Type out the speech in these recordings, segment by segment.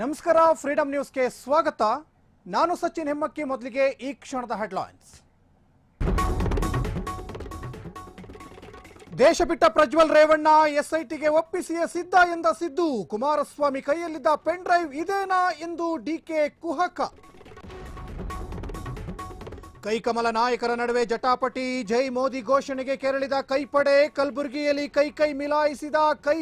ನಮಸ್ಕಾರ ಫ್ರೀಡಂ ನ್ಯೂಸ್ಗೆ ಸ್ವಾಗತ. ನಾನು ಸಚಿನ್ ಹೆಮ್ಮಕ್ಕಿ, ಮೊದಲಿಗೆ ಈ ಕ್ಷಣದ ಹೆಡ್ಲೈನ್ಸ್ ದೇಶ ಬಿಟ್ಟ ಪ್ರಜ್ವಲ್ ರೇವಣ್ಣ ಎಸ್ಐಟಿಗೆ ಒಪ್ಪಿಸಿಯೇ ಸಿದ್ಧ ಎಂದ ಸಿದ್ದು. ಕುಮಾರಸ್ವಾಮಿ ಕೈಯಲ್ಲಿದ್ದ ಪೆನ್ ಡ್ರೈವ್ ಇದೇನಾ ಎಂದು ಡಿಕೆ ಕುಹಕ. ಕೈಕಮಲ ನಾಯಕರ ನಡುವೆ ಜಟಾಪಟಿ, ಜೈ ಮೋದಿ ಘೋಷಣೆಗೆ ಕೆರಳಿದ ಕೈಪಡೆ, ಕಲಬುರಗಿಯಲ್ಲಿ ಕೈ ಕೈ ಮಿಲಾಯಿಸಿದ ಕೈ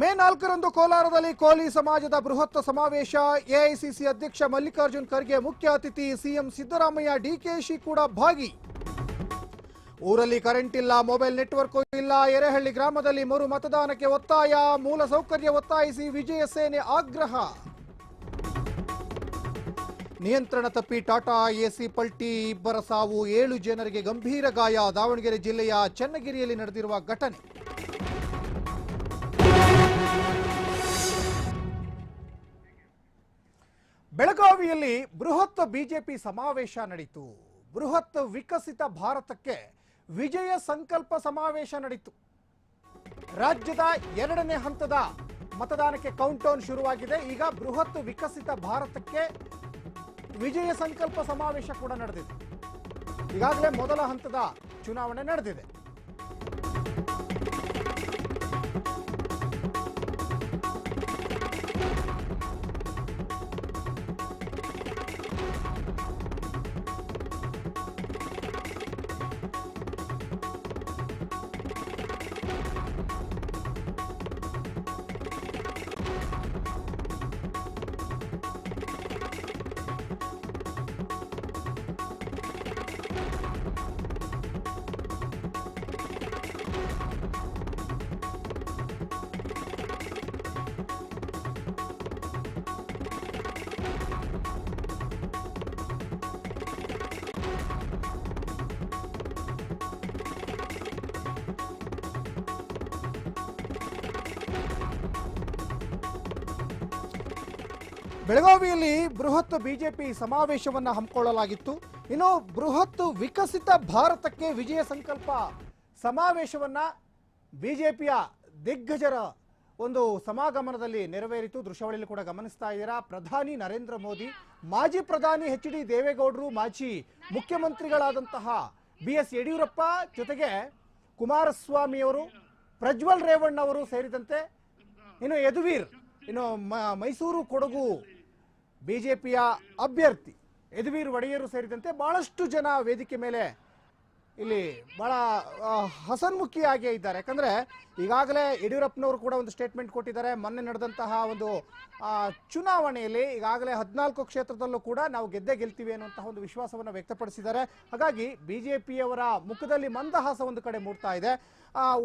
ಮೇ ನಾಲ್ಕರಂದು ಕೋಲಾರದಲ್ಲಿ ಕೋಲಿ ಸಮಾಜದ ಬೃಹತ್ ಸಮಾವೇಶ. ಎಐಸಿಸಿ ಅಧ್ಯಕ್ಷ ಮಲ್ಲಿಕಾರ್ಜುನ್ ಖರ್ಗೆ ಮುಖ್ಯ ಅತಿಥಿ ಸಿಎಂ ಸಿದ್ದರಾಮಯ್ಯ ಡಿಕೆಶಿ ಕೂಡ ಭಾಗಿ. ಊರಲ್ಲಿ ಕರೆಂಟ್ ಇಲ್ಲ ಮೊಬೈಲ್ ನೆಟ್ವರ್ಕ್ ಇಲ್ಲ, ಎರೆಹಳ್ಳಿ ಗ್ರಾಮದಲ್ಲಿ ಮರು ಮತದಾನಕ್ಕೆ ಒತ್ತಾಯ, ಮೂಲ ಸೌಕರ್ಯ ಒತ್ತಾಯಿಸಿ ವಿಜಯ ಸೇನೆ ಆಗ್ರಹ. ನಿಯಂತ್ರಣ ತಪ್ಪಿ ಟಾಟಾ ಎಸಿ ಪಲ್ಟಿ, ಇಬ್ಬರ ಸಾವು ಏಳು ಜನರಿಗೆ ಗಂಭೀರ ಗಾಯ. ದಾವಣಗೆರೆ ಜಿಲ್ಲೆಯ ಚನ್ನಗಿರಿಯಲ್ಲಿ ನಡೆದಿರುವ ಘಟನೆ. ಬೆಳಗಾವಿಯಲ್ಲಿ ಬೃಹತ್ ಬಿಜೆಪಿ ಸಮಾವೇಶ ನಡೀತು. ಬೃಹತ್ ವಿಕಸಿತ ಭಾರತಕ್ಕೆ ವಿಜಯ ಸಂಕಲ್ಪ ಸಮಾವೇಶ ನಡೀತು. ರಾಜ್ಯದ ಎರಡನೇ ಹಂತದ ಮತದಾನಕ್ಕೆ ಕೌಂಟ್ ಶುರುವಾಗಿದೆ. ಈಗ ಬೃಹತ್ ವಿಕಸಿತ ಭಾರತಕ್ಕೆ ವಿಜಯ ಸಂಕಲ್ಪ ಸಮಾವೇಶ ಕೂಡ ನಡೆದಿದೆ. ಈಗಾಗಲೇ ಮೊದಲ ಹಂತದ ಚುನಾವಣೆ ನಡೆದಿದೆ. ಬೆಳಗಾವಿಯಲ್ಲಿ ಬೃಹತ್ ಬಿಜೆಪಿ ಸಮಾವೇಶವನ್ನು ಹಮ್ಮಿಕೊಳ್ಳಲಾಗಿತ್ತು. ಇನ್ನು ಬೃಹತ್ ವಿಕಸಿತ ಭಾರತಕ್ಕೆ ವಿಜಯ ಸಂಕಲ್ಪ ಸಮಾವೇಶವನ್ನ ಬಿಜೆಪಿಯ ದಿಗ್ಗಜರ ಒಂದು ಸಮಾಗಮನದಲ್ಲಿ ನೆರವೇರಿತು. ದೃಶ್ಯಾವಳಿಯಲ್ಲಿ ಕೂಡ ಗಮನಿಸ್ತಾ ಇದ್ದೀರಾ, ಪ್ರಧಾನಿ ನರೇಂದ್ರ ಮೋದಿ, ಮಾಜಿ ಪ್ರಧಾನಿ ಎಚ್ ಡಿ ದೇವೇಗೌಡರು, ಮಾಜಿ ಮುಖ್ಯಮಂತ್ರಿಗಳಾದಂತಹ ಬಿ ಎಸ್ ಯಡಿಯೂರಪ್ಪ ಜೊತೆಗೆ ಕುಮಾರಸ್ವಾಮಿಯವರು ಪ್ರಜ್ವಲ್ ರೇವಣ್ಣ ಅವರು ಸೇರಿದಂತೆ ಇನ್ನು ಯದುವೀರ್, ಇನ್ನು ಮೈಸೂರು ಕೊಡಗು ಬಿಜೆಪಿಯ ಅಭ್ಯರ್ಥಿ ಯದುವೀರ್ ಒಡೆಯರು ಸೇರಿದಂತೆ ಬಹಳಷ್ಟು ಜನ ವೇದಿಕೆ ಮೇಲೆ ಇಲ್ಲಿ ಬಹಳ ಹಸನ್ಮುಖಿಯಾಗಿ ಇದ್ದಾರೆ. ಯಾಕಂದ್ರೆ ಈಗಾಗಲೇ ಯಡಿಯೂರಪ್ಪನವರು ಕೂಡ ಒಂದು ಸ್ಟೇಟ್ಮೆಂಟ್ ಕೊಟ್ಟಿದ್ದಾರೆ. ಮೊನ್ನೆ ನಡೆದಂತಹ ಒಂದು ಚುನಾವಣೆಯಲ್ಲಿ ಈಗಾಗಲೇ ಹದಿನಾಲ್ಕು ಕ್ಷೇತ್ರದಲ್ಲೂ ಕೂಡ ನಾವು ಗೆದ್ದೇ ಗೆಲ್ತೀವಿ ಅನ್ನುವಂತಹ ಒಂದು ವಿಶ್ವಾಸವನ್ನು ವ್ಯಕ್ತಪಡಿಸಿದ್ದಾರೆ. ಹಾಗಾಗಿ ಬಿಜೆಪಿಯವರ ಮುಖದಲ್ಲಿ ಮಂದಹಾಸ ಒಂದು ಕಡೆ ಮೂಡ್ತಾ ಇದೆ.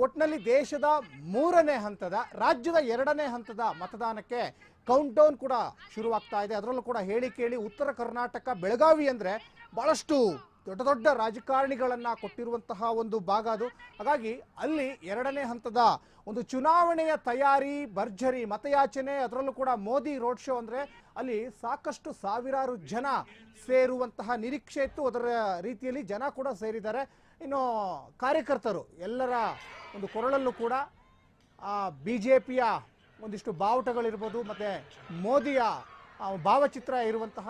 ಒಟ್ಟಿನಲ್ಲಿ ದೇಶದ ಮೂರನೇ ಹಂತದ, ರಾಜ್ಯದ ಎರಡನೇ ಹಂತದ ಮತದಾನಕ್ಕೆ ಕೌಂಟ್ ಡೌನ್ ಕೂಡ ಶುರುವಾಗ್ತಾ ಇದೆ. ಅದರಲ್ಲೂ ಕೂಡ ಹೇಳಿ ಕೇಳಿ, ಉತ್ತರ ಕರ್ನಾಟಕ ಬೆಳಗಾವಿ ಅಂದ್ರೆ ಬಹಳಷ್ಟು ದೊಡ್ಡ ದೊಡ್ಡ ರಾಜಕಾರಣಿಗಳನ್ನು ಕೊಟ್ಟಿರುವಂತಹ ಒಂದು ಭಾಗ ಅದು. ಹಾಗಾಗಿ ಅಲ್ಲಿ ಎರಡನೇ ಹಂತದ ಒಂದು ಚುನಾವಣೆಯ ತಯಾರಿ, ಭರ್ಜರಿ, ಮತಯಾಚನೆ, ಅದರಲ್ಲೂ ಕೂಡ ಮೋದಿ ರೋಡ್ ಶೋ ಅಂದ್ರೆ ಅಲ್ಲಿ ಸಾಕಷ್ಟು ಸಾವಿರಾರು ಜನ ಸೇರುವಂತಹ ನಿರೀಕ್ಷೆ ಇತ್ತು. ಅದರ ರೀತಿಯಲ್ಲಿ ಜನ ಕೂಡ ಸೇರಿದ್ದಾರೆ. ಇನ್ನು ಕಾರ್ಯಕರ್ತರು ಎಲ್ಲರ ಒಂದು ಕೊರಳಲ್ಲೂ ಕೂಡ ಬಿ ಜೆ ಪಿಯ ಒಂದಿಷ್ಟು ಬಾವುಟಗಳಿರ್ಬೋದು, ಮತ್ತು ಮೋದಿಯ ಭಾವಚಿತ್ರ ಇರುವಂತಹ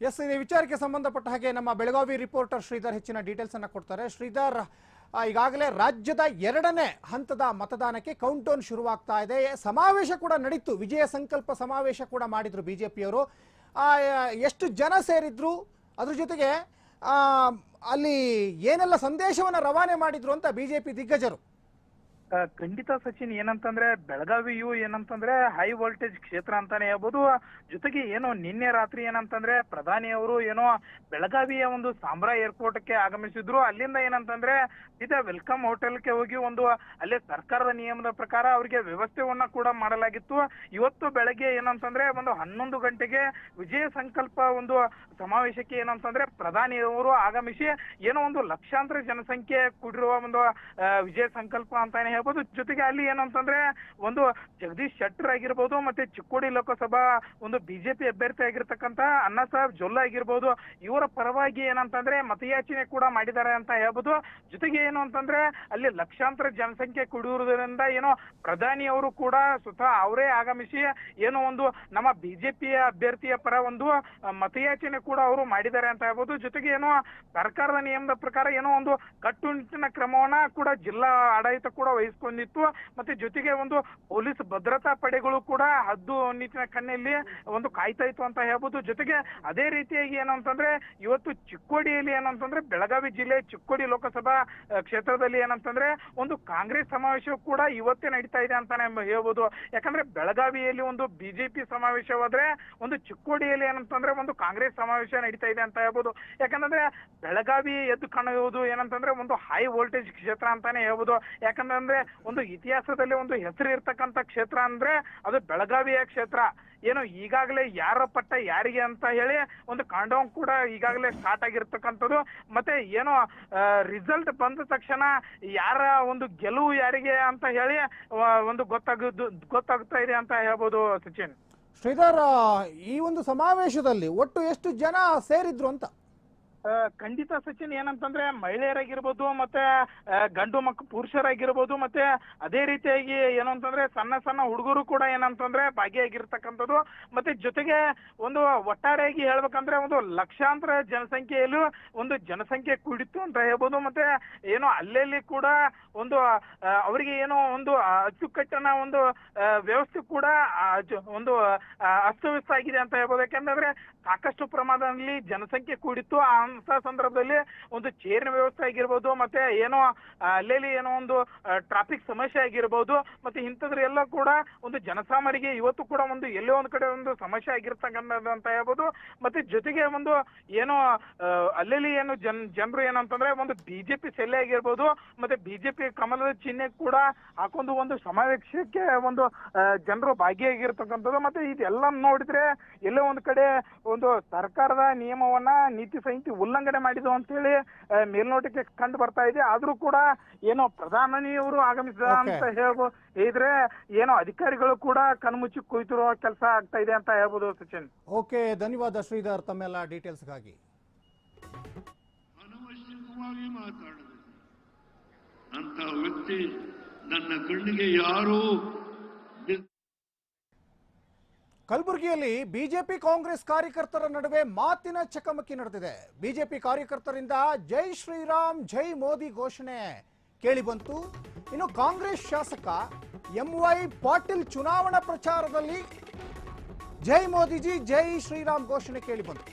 ಎಸ್ ಇದೇ ವಿಚಾರಕ್ಕೆ ಸಂಬಂಧಪಟ್ಟ ಹಾಗೆ ನಮ್ಮ ಬೆಳಗಾವಿ ರಿಪೋರ್ಟರ್ ಶ್ರೀಧರ್ ಹೆಚ್ಚಿನ ಡೀಟೇಲ್ಸ್ ಅನ್ನು ಕೊಡ್ತಾರೆ. ಶ್ರೀಧರ್ ಈಗಾಗಲೇ ರಾಜ್ಯದ ಎರಡನೇ ಹಂತದ ಮತದಾನಕ್ಕೆ ಕೌಂಟ್ ಶುರುವಾಗ್ತಾ ಇದೆ. ಸಮಾವೇಶ ಕೂಡ ನಡೀತು. ವಿಜಯ ಸಂಕಲ್ಪ ಸಮಾವೇಶ ಕೂಡ ಮಾಡಿದ್ರು ಬಿಜೆಪಿಯವರು. ಎಷ್ಟು ಜನ ಸೇರಿದ್ರು? ಅದ್ರ ಜೊತೆಗೆ ಅಲ್ಲಿ ಏನೆಲ್ಲ ಸಂದೇಶವನ್ನು ರವಾನೆ ಮಾಡಿದ್ರು ಅಂತ ಬಿಜೆಪಿ ದಿಗ್ಗಜರು? ಖಂಡಿತ ಸಚಿನ್, ಏನಂತಂದ್ರೆ ಬೆಳಗಾವಿಯು ಏನಂತಂದ್ರೆ ಹೈ ವೋಲ್ಟೇಜ್ ಕ್ಷೇತ್ರ ಅಂತಾನೆ ಹೇಳ್ಬೋದು. ಜೊತೆಗೆ ಏನು ನಿನ್ನೆ ರಾತ್ರಿ ಏನಂತಂದ್ರೆ ಪ್ರಧಾನಿ ಅವರು ಏನೋ ಬೆಳಗಾವಿಯ ಒಂದು ಸಾಂಬ್ರಾ ಏರ್ಪೋರ್ಟ್ಗೆ ಆಗಮಿಸಿದ್ರು. ಅಲ್ಲಿಂದ ಏನಂತಂದ್ರೆ ಸೀದಾ ವೆಲ್ಕಮ್ ಹೋಟೆಲ್ಗೆ ಹೋಗಿ ಒಂದು ಅಲ್ಲೇ ಸರ್ಕಾರದ ನಿಯಮದ ಪ್ರಕಾರ ಅವರಿಗೆ ವ್ಯವಸ್ಥೆವನ್ನ ಕೂಡ ಮಾಡಲಾಗಿತ್ತು. ಇವತ್ತು ಬೆಳಗ್ಗೆ ಏನಂತಂದ್ರೆ ಒಂದು ಹನ್ನೊಂದು ಗಂಟೆಗೆ ವಿಜಯ ಸಂಕಲ್ಪ ಒಂದು ಸಮಾವೇಶಕ್ಕೆ ಏನಂತಂದ್ರೆ ಪ್ರಧಾನಿಯವರು ಆಗಮಿಸಿ ಏನೋ ಒಂದು ಲಕ್ಷಾಂತರ ಜನಸಂಖ್ಯೆ ಕೂಡಿರುವ ಒಂದು ವಿಜಯ ಸಂಕಲ್ಪ ಅಂತಾನೆ ಹೇಳ್ಬೋದು. ಜೊತೆಗೆ ಅಲ್ಲಿ ಏನಂತಂದ್ರೆ ಒಂದು ಜಗದೀಶ್ ಶೆಟ್ಟರ್ ಆಗಿರ್ಬೋದು, ಮತ್ತೆ ಚಿಕ್ಕೋಡಿ ಲೋಕಸಭಾ ಒಂದು ಬಿಜೆಪಿ ಅಭ್ಯರ್ಥಿ ಆಗಿರ್ತಕ್ಕಂತ ಅಣ್ಣಾ ಸಾಹೇಬ್ ಜೊಲ್ಲ ಆಗಿರ್ಬೋದು, ಇವರ ಪರವಾಗಿ ಏನಂತಂದ್ರೆ ಮತಯಾಚನೆ ಕೂಡ ಮಾಡಿದ್ದಾರೆ ಅಂತ ಹೇಳ್ಬೋದು. ಜೊತೆಗೆ ಏನು ಅಂತಂದ್ರೆ ಅಲ್ಲಿ ಲಕ್ಷಾಂತರ ಜನಸಂಖ್ಯೆ ಕುಡಿಯುವುದರಿಂದ ಏನೋ ಪ್ರಧಾನಿ ಅವರು ಕೂಡ ಸ್ವತಃ ಅವರೇ ಆಗಮಿಸಿ ಏನೋ ಒಂದು ನಮ್ಮ ಬಿಜೆಪಿಯ ಅಭ್ಯರ್ಥಿಯ ಪರ ಒಂದು ಮತಯಾಚನೆ ಕೂಡ ಅವರು ಮಾಡಿದ್ದಾರೆ ಅಂತ ಹೇಳ್ಬೋದು. ಜೊತೆಗೆ ಏನೋ ಸರ್ಕಾರದ ನಿಯಮದ ಪ್ರಕಾರ ಏನೋ ಒಂದು ಕಟ್ಟುನಿಟ್ಟಿನ ಕ್ರಮವನ್ನ ಕೂಡ ಜಿಲ್ಲಾ ಆಡಳಿತ ಕೂಡ ವಹಿಸ್ಕೊಂಡಿತ್ತು ಮತ್ತೆ ಜೊತೆಗೆ ಒಂದು ಪೊಲೀಸ್ ಭದ್ರತಾ ಪಡೆಗಳು ಕೂಡ ಹದ್ದು ನಿಟ್ಟಿನ ಕಣ್ಣಲ್ಲಿ ಒಂದು ಕಾಯ್ತಾ ಇತ್ತು ಅಂತ ಹೇಳ್ಬೋದು. ಜೊತೆಗೆ ಅದೇ ರೀತಿಯಾಗಿ ಏನಂತಂದ್ರೆ ಇವತ್ತು ಚಿಕ್ಕೋಡಿಯಲ್ಲಿ ಏನಂತಂದ್ರೆ ಬೆಳಗಾವಿ ಜಿಲ್ಲೆ ಚಿಕ್ಕೋಡಿ ಲೋಕಸಭಾ ಕ್ಷೇತ್ರದಲ್ಲಿ ಏನಂತಂದ್ರೆ ಒಂದು ಕಾಂಗ್ರೆಸ್ ಸಮಾವೇಶ ಕೂಡ ಇವತ್ತೇ ನಡೀತಾ ಇದೆ ಅಂತಾನೆ ಹೇಳ್ಬೋದು. ಯಾಕಂದ್ರೆ ಬೆಳಗಾವಿಯಲ್ಲಿ ಒಂದು ಬಿಜೆಪಿ ಸಮಾವೇಶವಾದ್ರೆ ಒಂದು ಚಿಕ್ಕೋಡಿಯಲ್ಲಿ ಏನಂತಂದ್ರೆ ಒಂದು ಕಾಂಗ್ರೆಸ್ ಸಮಾವೇಶ ನಡೀತಾ ಇದೆ ಅಂತ ಹೇಳ್ಬೋದು. ಯಾಕಂದ್ರೆ ಬೆಳಗಾವಿ ಎದ್ದು ಕಾಣುವುದು ಏನಂತಂದ್ರೆ ಒಂದು ಹೈ ವೋಲ್ಟೇಜ್ ಕ್ಷೇತ್ರ ಅಂತಾನೆ ಹೇಳ್ಬೋದು. ಒಂದು ಇತಿಹಾಸದಲ್ಲಿ ಒಂದು ಹೆಸರು ಇರ್ತಕ್ಕಂಥ ಕ್ಷೇತ್ರ ಅಂದ್ರೆ ಅದು ಬೆಳಗಾವಿಯ ಕ್ಷೇತ್ರ. ಏನು ಈಗಾಗಲೇ ಯಾರ ಪಟ್ಟ ಯಾರಿಗೆ ಅಂತ ಹೇಳಿ ಒಂದು ಕಾಂಡೌನ್ ಕೂಡ ಈಗಾಗಲೇ ಸ್ಟಾರ್ಟ್ ಆಗಿರ್ತಕ್ಕಂಥದ್ದು. ಮತ್ತೆ ಏನೋ ರಿಸಲ್ಟ್ ಬಂದ ತಕ್ಷಣ ಯಾರ ಒಂದು ಗೆಲುವು ಯಾರಿಗೆ ಅಂತ ಹೇಳಿ ಒಂದು ಗೊತ್ತಾಗುದು, ಗೊತ್ತಾಗ್ತಾ ಇದೆ ಅಂತ ಹೇಳ್ಬೋದು ಸಚಿನ್. ಶ್ರೀಧರ್, ಈ ಒಂದು ಸಮಾವೇಶದಲ್ಲಿ ಒಟ್ಟು ಎಷ್ಟು ಜನ ಸೇರಿದ್ರು ಅಂತ? ಖಂಡಿತ ಸಚಿನ್, ಏನಂತಂದ್ರೆ ಮಹಿಳೆಯರಾಗಿರ್ಬೋದು ಮತ್ತೆ ಗಂಡು ಮಕ್ಕ ಪುರುಷರಾಗಿರ್ಬೋದು ಮತ್ತೆ ಅದೇ ರೀತಿಯಾಗಿ ಏನಂತಂದ್ರೆ ಸಣ್ಣ ಸಣ್ಣ ಹುಡುಗರು ಕೂಡ ಏನಂತಂದ್ರೆ ಭಾಗಿಯಾಗಿರ್ತಕ್ಕಂಥದ್ದು. ಮತ್ತೆ ಜೊತೆಗೆ ಒಂದು ಒಟ್ಟಾರೆಯಾಗಿ ಹೇಳ್ಬೇಕಂದ್ರೆ ಒಂದು ಲಕ್ಷಾಂತರ ಜನಸಂಖ್ಯೆಯಲ್ಲೂ ಒಂದು ಜನಸಂಖ್ಯೆ ಕೂಡಿತ್ತು ಅಂತ ಹೇಳ್ಬೋದು. ಮತ್ತೆ ಏನೋ ಅಲ್ಲಲ್ಲಿ ಕೂಡ ಒಂದು ಅವರಿಗೆ ಏನೋ ಒಂದು ಅಚ್ಚುಕಟ್ಟನ ಒಂದು ವ್ಯವಸ್ಥೆ ಕೂಡ ಒಂದು ಅಸ್ತವ್ಯಸ್ತ ಆಗಿದೆ ಅಂತ ಹೇಳ್ಬೋದು. ಯಾಕಂದ್ರೆ ಸಾಕಷ್ಟು ಪ್ರಮಾಣದಲ್ಲಿ ಜನಸಂಖ್ಯೆ ಕೂಡಿತ್ತು ಆ ಅಂತ ಸಂದರ್ಭದಲ್ಲಿ ಒಂದು ಚೇರಿನ ವ್ಯವಸ್ಥೆ ಆಗಿರ್ಬೋದು, ಮತ್ತೆ ಏನೋ ಅಲ್ಲೇಲಿ ಏನೋ ಒಂದು ಟ್ರಾಫಿಕ್ ಸಮಸ್ಯೆ ಆಗಿರ್ಬೋದು, ಮತ್ತೆ ಇಂಥದ್ರ ಎಲ್ಲ ಕೂಡ ಒಂದು ಜನಸಾಮಾನ್ಯರಿಗೆ ಇವತ್ತು ಕೂಡ ಒಂದು ಎಲ್ಲೋ ಒಂದ್ ಕಡೆ ಒಂದು ಸಮಸ್ಯೆ ಆಗಿರ್ತಕ್ಕಂಥದ್ದು ಅಂತ ಹೇಳ್ಬೋದು. ಮತ್ತೆ ಜೊತೆಗೆ ಒಂದು ಏನೋ ಅಲ್ಲೇಲಿ ಏನು ಜನ್, ಜನರು ಏನಂತಂದ್ರೆ ಒಂದು ಬಿಜೆಪಿ ಸೆಲೆ ಆಗಿರ್ಬೋದು, ಮತ್ತೆ ಬಿಜೆಪಿ ಕಮಲದ ಚಿಹ್ನೆ ಕೂಡ ಹಾಕೊಂಡು ಒಂದು ಸಮಾವೇಶಕ್ಕೆ ಒಂದು ಜನರು ಭಾಗಿಯಾಗಿರ್ತಕ್ಕಂಥದ್ದು. ಮತ್ತೆ ಇದೆಲ್ಲ ನೋಡಿದ್ರೆ ಎಲ್ಲೋ ಒಂದ್ ಕಡೆ ಒಂದು ಸರ್ಕಾರದ ನಿಯಮವನ್ನ ನೀತಿ ಸಂಹಿತೆ ಉಲ್ಲಂಘನೆ ಮಾಡಿದ್ವು ಅಂತ ಹೇಳಿ ಮೇಲ್ನೋಟಕ್ಕೆ ಕಂಡು ಬರ್ತಾ ಇದೆ. ಆದ್ರೂ ಕೂಡ ಏನೋ ಪ್ರಧಾನಿಯವರು ಆಗಮಿಸಿದ. ಅಂತ ಹೇಳ್ಬೋದು ಇದ್ರೆ ಏನೋ ಅಧಿಕಾರಿಗಳು ಕೂಡ ಕಣ್ಮುಚ್ಚಿ ಕುಯ್ತಿರೋ ಕೆಲಸ ಆಗ್ತಾ ಇದೆ ಅಂತ ಹೇಳ್ಬೋದು ಸಚಿನ್. ಓಕೆ ಧನ್ಯವಾದ ಶ್ರೀಧರ್ ತಮ್ಮೆಲ್ಲ ಡೀಟೇಲ್ಸ್ಗಾಗಿ. ಗಾಗಿ ಮಾತಾಡಬೇಕು. ಅಂತ ವ್ಯಕ್ತಿ ನನ್ನ ಕಣ್ಣಿಗೆ ಯಾರೂ ಕಲಬುರಗಿಯಲ್ಲಿ ಬಿಜೆಪಿ ಕಾಂಗ್ರೆಸ್ ಕಾರ್ಯಕರ್ತರ ನಡುವೆ ಮಾತಿನ ಚಕಮಕಿ ನಡೆದಿದೆ. ಬಿಜೆಪಿ ಕಾರ್ಯಕರ್ತರಿಂದ ಜೈ ಶ್ರೀರಾಮ್, ಜೈ ಮೋದಿ ಘೋಷಣೆ ಕೇಳಿಬಂತು ಇನ್ನು ಕಾಂಗ್ರೆಸ್ ಶಾಸಕ ಎಂ ವೈ ಪಾಟೀಲ್ ಚುನಾವಣಾ ಪ್ರಚಾರದಲ್ಲಿ ಜೈ ಮೋದಿಜಿ, ಜೈ ಶ್ರೀರಾಮ್ ಘೋಷಣೆ ಕೇಳಿಬಂತು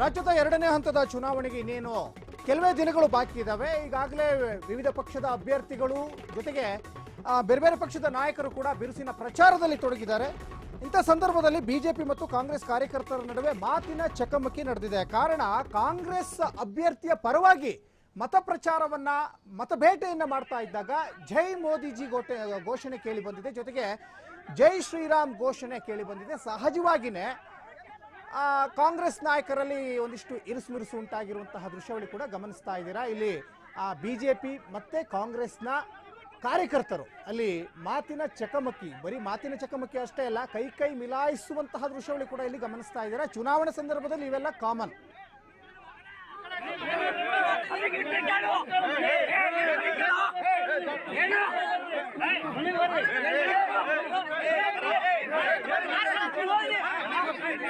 ರಾಜ್ಯದ ಎರಡನೇ ಹಂತದ ಚುನಾವಣೆಗೆ ಇನ್ನೇನು ಕೆಲವೇ ದಿನಗಳು ಬಾಕಿ ಇದ್ದಾವೆ ಈಗಾಗಲೇ ವಿವಿಧ ಪಕ್ಷದ ಅಭ್ಯರ್ಥಿಗಳು ಜೊತೆಗೆ ಬೇರೆ ಬೇರೆ ಪಕ್ಷದ ನಾಯಕರು ಕೂಡ ಬಿರುಸಿನ ಪ್ರಚಾರದಲ್ಲಿ ತೊಡಗಿದ್ದಾರೆ. ಇಂಥ ಸಂದರ್ಭದಲ್ಲಿ ಬಿಜೆಪಿ ಮತ್ತು ಕಾಂಗ್ರೆಸ್ ಕಾರ್ಯಕರ್ತರ ನಡುವೆ ಮಾತಿನ ಚಕಮಕಿ ನಡೆದಿದೆ. ಕಾರಣ, ಕಾಂಗ್ರೆಸ್ ಅಭ್ಯರ್ಥಿಯ ಪರವಾಗಿ ಮತ ಪ್ರಚಾರವನ್ನ ಮತಬೇಟೆಯನ್ನ ಮಾಡ್ತಾ ಇದ್ದಾಗ ಜೈ ಮೋದಿಜಿ ಗೋಟೆ, ಘೋಷಣೆ ಕೇಳಿ ಬಂದಿದೆ. ಜೊತೆಗೆ ಜೈ ಶ್ರೀರಾಮ್ ಘೋಷಣೆ ಕೇಳಿ ಬಂದಿದೆ. ಸಹಜವಾಗಿನೇ ಕಾಂಗ್ರೆಸ್ ನಾಯಕರಲ್ಲಿ ಒಂದಿಷ್ಟು ಇರುಸುಮಿರುಸು ಉಂಟಾಗಿರುವಂತಹ ದೃಶ್ಯಾವಳಿ ಕೂಡ ಗಮನಿಸ್ತಾ ಇದ್ದೀರಾ ಇಲ್ಲಿ ಬಿ ಜೆ ಪಿ ಮತ್ತು ಕಾಂಗ್ರೆಸ್ನ ಕಾರ್ಯಕರ್ತರು ಅಲ್ಲಿ ಮಾತಿನ ಚಕಮಕಿ ಬರೀ ಮಾತಿನ ಚಕಮಕಿ ಅಷ್ಟೇ ಅಲ್ಲ ಕೈ ಕೈ ಮಿಲಾಯಿಸುವಂತಹ ದೃಶ್ಯಾವಳಿ ಕೂಡ ಇಲ್ಲಿ ಗಮನಿಸ್ತಾ ಇದ್ದೀರಾ ಚುನಾವಣೆ ಸಂದರ್ಭದಲ್ಲಿ ಇವೆಲ್ಲ ಕಾಮನ್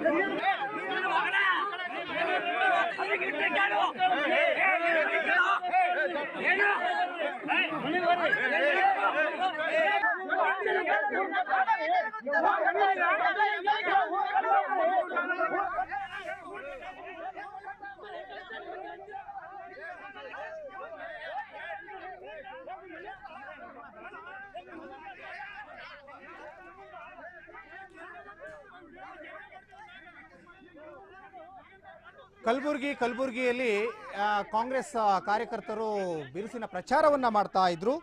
Yeah. ಕಲಬುರಗಿ, ಕಲಬುರಗಿಯಲ್ಲಿ ಕಾಂಗ್ರೆಸ್ ಕಾರ್ಯಕರ್ತರು ಬಿರುಸಿನ ಪ್ರಚಾರವನ್ನ ಮಾಡ್ತಾ ಇದ್ರು.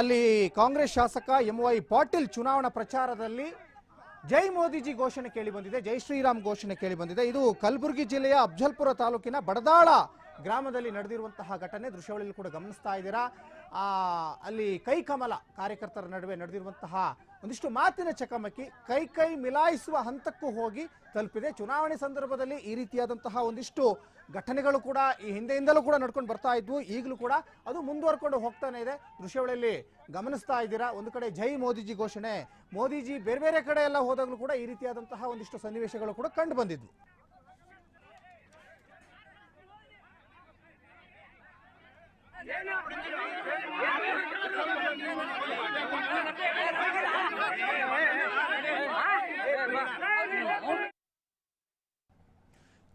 ಅಲ್ಲಿ ಕಾಂಗ್ರೆಸ್ ಶಾಸಕ ಎಂ ವೈ ಪಾಟೀಲ್ ಚುನಾವಣಾ ಪ್ರಚಾರದಲ್ಲಿ ಜೈ ಮೋದಿಜಿ ಘೋಷಣೆ ಕೇಳಿ ಬಂದಿದೆ, ಜೈ ಶ್ರೀರಾಮ್ ಘೋಷಣೆ ಕೇಳಿ ಬಂದಿದೆ. ಇದು ಕಲಬುರಗಿ ಜಿಲ್ಲೆಯ ಅಫ್ಜಲ್ಪುರ ತಾಲೂಕಿನ ಬಡದಾಳ ಗ್ರಾಮದಲ್ಲಿ ನಡೆದಿರುವಂತಹ ಘಟನೆ. ದೃಶ್ಯಾವಳಿಯಲ್ಲಿ ಕೂಡ ಗಮನಿಸ್ತಾ ಇದ್ದೀರಾ. ಅಲ್ಲಿ ಕೈಕಮಲ ಕಾರ್ಯಕರ್ತರ ನಡುವೆ ನಡೆದಿರುವಂತಹ ಒಂದಿಷ್ಟು ಮಾತಿನ ಚಕಮಕಿ, ಕೈ ಕೈ ಮಿಲಾಯಿಸುವ ಹಂತಕ್ಕೂ ಹೋಗಿ ತಲುಪಿದೆ. ಚುನಾವಣೆ ಸಂದರ್ಭದಲ್ಲಿ ಈ ರೀತಿಯಾದಂತಹ ಒಂದಿಷ್ಟು ಘಟನೆಗಳು ಕೂಡ ಈ ಹಿಂದೆಯಿಂದಲೂ ಕೂಡ ನಡ್ಕೊಂಡು ಬರ್ತಾ ಇದ್ವು. ಈಗಲೂ ಕೂಡ ಅದು ಮುಂದುವರ್ಕೊಂಡು ಹೋಗ್ತಾನೆ ಇದೆ. ದೃಶ್ಯಗಳಲ್ಲಿ ಗಮನಿಸ್ತಾ ಇದ್ದೀರಾ? ಒಂದು ಕಡೆ ಜೈ ಮೋದಿಜಿ ಘೋಷಣೆ. ಮೋದಿಜಿ ಬೇರೆ ಬೇರೆ ಕಡೆ ಎಲ್ಲ ಹೋದಾಗಲೂ ಕೂಡ ಈ ರೀತಿಯಾದಂತಹ ಒಂದಿಷ್ಟು ಸನ್ನಿವೇಶಗಳು ಕೂಡ ಕಂಡು ಬಂದಿದ್ವು.